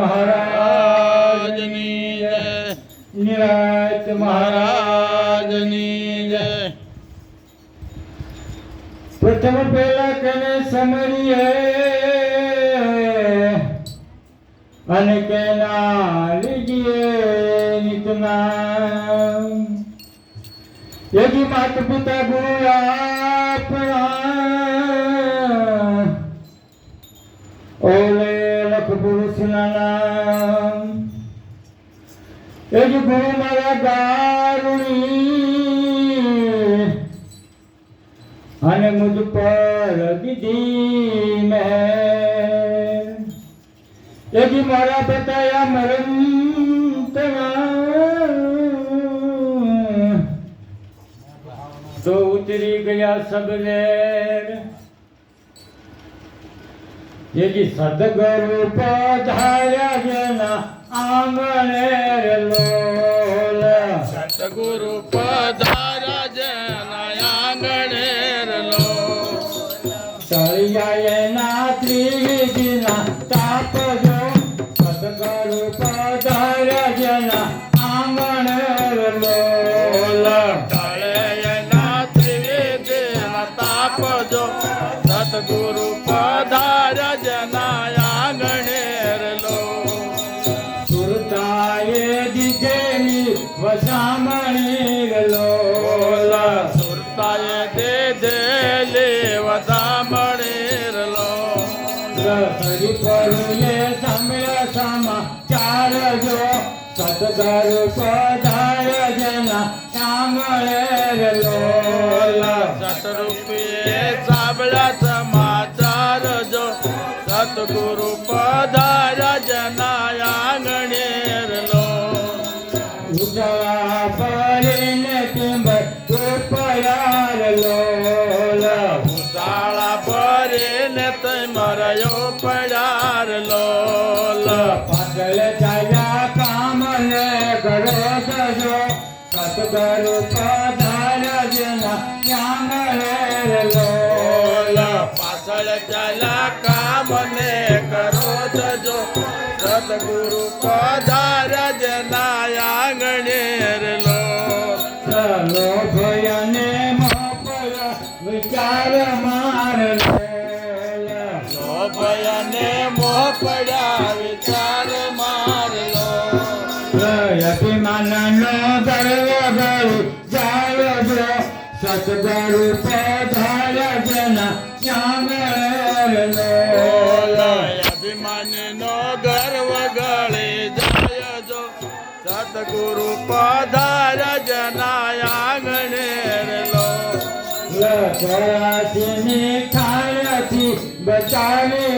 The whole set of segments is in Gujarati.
મહારાજની જય નિરાત મહારાજ મહારાજની જય પ્રથમ પેલા કને સમરીએ અને કેના લીજીએ નિતના યજી માત પિતા ગુરુ આપણા ઓલે સેવક પુરુષના નામ એ જ ગુરુ મારા દારુણી અને મુજ પર દીધી મેં એ જ મારા બતાયા મરણ તના તો ઉતરી ગયા સબરેર યજી સદગુરુ પધાર્યા જેના આંગણે લોલ સદગુરુ પધાર્યા જેના આંગણે રલો તળિયાના ત્રિવિધિના તાપજો. સદગુરુ પધાર્યા જેના આંગણે લોલ તળેયના ત્રિવેદના તાપજો. સતગુરુ દીધેલી વસામણી લોલ સુરતાએ દે દે લે વસામણી રલો હરી પરુએ સાંભળ્યા સમાચાર જો સદગુરુ પધાર્યા જેના આંગણે લોલ સતરૂપીએ સાંભળ્યા સમાચાર જો સતગુરુ ઉદા પરીને ટિંબર રૂપયાર લોલ ઉદાળા ભરીને તે મરયો પડાર લોલ પાગલ ચાલ્યા કામને કરો સજો સતગુરુ પધાર જેના આંગણે લોલ પાછળ ચાલા કામને કરો. જજો સદગુરુ પધાર જનાયા ગણેર લો ચલો ભયને મોપય વિચાર માર લો ભયને મોહ વિચાર મારલો અભિમાનનો ગર્વ ગળું જાવ સતગુરુ પધાર સદગુરુ પધાર જનાયા આંગણે રલો ચોરાસીની ખાયાથી બચાવી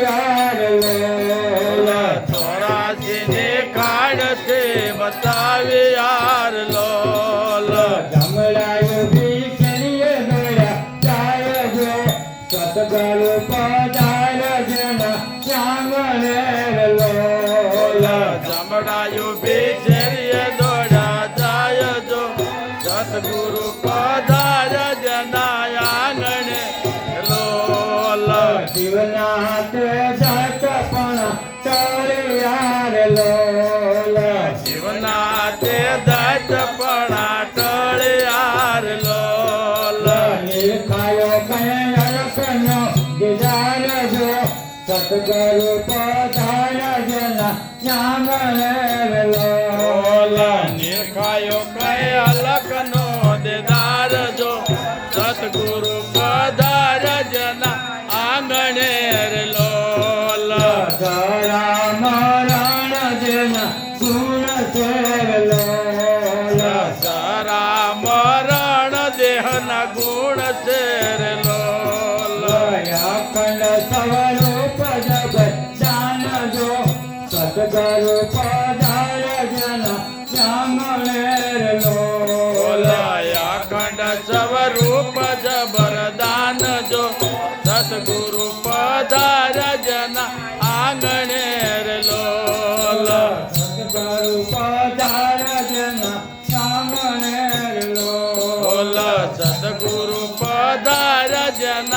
લોલ ગમલાયું ભીખરીએ ચાય જો સતગુરુ પધાર જના ચાંગણે લોલ જમડાયું સદગુરુ પધાર જના આંગણે લોલ શિવના હાથે જાત પણ તળિયાર લોલ જીવના તે દત્ત પણા ટળિયાર લોલ નિખાયો કયા અરસનો દિદાર જો સતગુરુ પધાર જના ચાંગણે લોલ નિર્ખાયો કઈ સતગુરુ પધાર જના આંગણે લોલ દયા મરણ જેના ગુણ લોલ સારા મરણ દેહના ગુણ છે રે લોલ અખંડ સ્વરૂપ જગત જાણજો સતગુરુ પધાર ದಾರ ಜನ ಆಂಗಣೇರಲೋ ಸದ್ಗುರು ಪದಾರ ಜನ ಆಂಗಣೇರಲೋ ಸದ್ಗುರು ಪದಾರ ಜನ